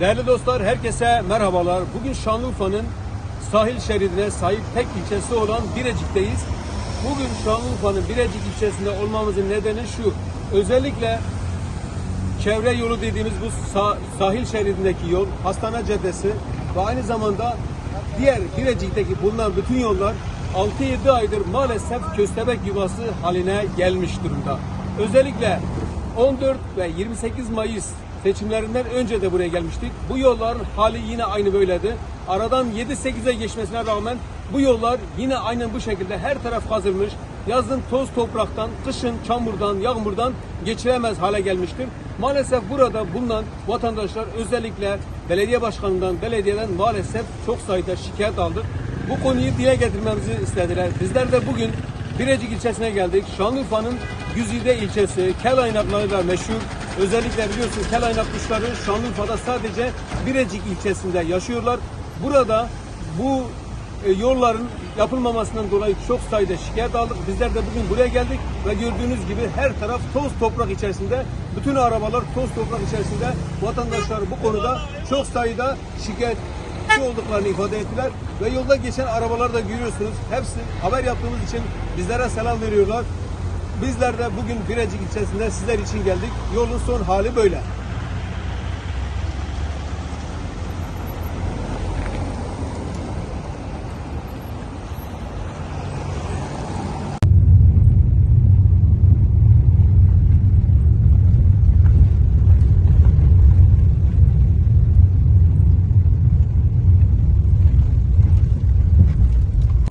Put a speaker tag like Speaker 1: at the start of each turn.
Speaker 1: Değerli dostlar, herkese merhabalar. Bugün Şanlıurfa'nın sahil şeridine sahip tek ilçesi olan Birecik'teyiz. Bugün Şanlıurfa'nın Birecik ilçesinde olmamızın nedeni şu. Özellikle çevre yolu dediğimiz bu sah- sahil şeridindeki yol, Hastane Caddesi ve aynı zamanda diğer Birecik'teki bulunan bütün yollar 6-7 aydır maalesef köstebek yuvası haline gelmiş durumda. Özellikle 14 ve 28 Mayıs seçimlerinden önce de buraya gelmiştik. Bu yolların hali yine aynı böyledi. Aradan 7-8'e geçmesine rağmen bu yollar yine aynen bu şekilde her taraf kazılmış. Yazın toz topraktan, kışın çamurdan, yağmurdan geçiremez hale gelmiştir. Maalesef burada bulunan vatandaşlar özellikle belediye başkanından, belediyeden maalesef çok sayıda şikayet aldık. Bu konuyu dile getirmemizi istediler. Bizler de bugün Birecik ilçesine geldik. Şanlıurfa'nın Güzide ilçesi, kel aynaklarıyla meşhur. Özellikle biliyorsun kel aynak kuşları Şanlıurfa'da sadece Birecik ilçesinde yaşıyorlar. Burada bu e, yolların yapılmamasından dolayı çok sayıda şikayet aldık. Bizler de bugün buraya geldik ve gördüğünüz gibi her taraf toz toprak içerisinde. Bütün arabalar toz toprak içerisinde. Vatandaşlar bu konuda çok sayıda şikayet olduklarını ifade ettiler ve yolda geçen arabaları da görüyorsunuz. Hepsi haber yaptığımız için bizlere selam veriyorlar. Bizler de bugün Birecik ilçesinde sizler için geldik. Yolun son hali böyle.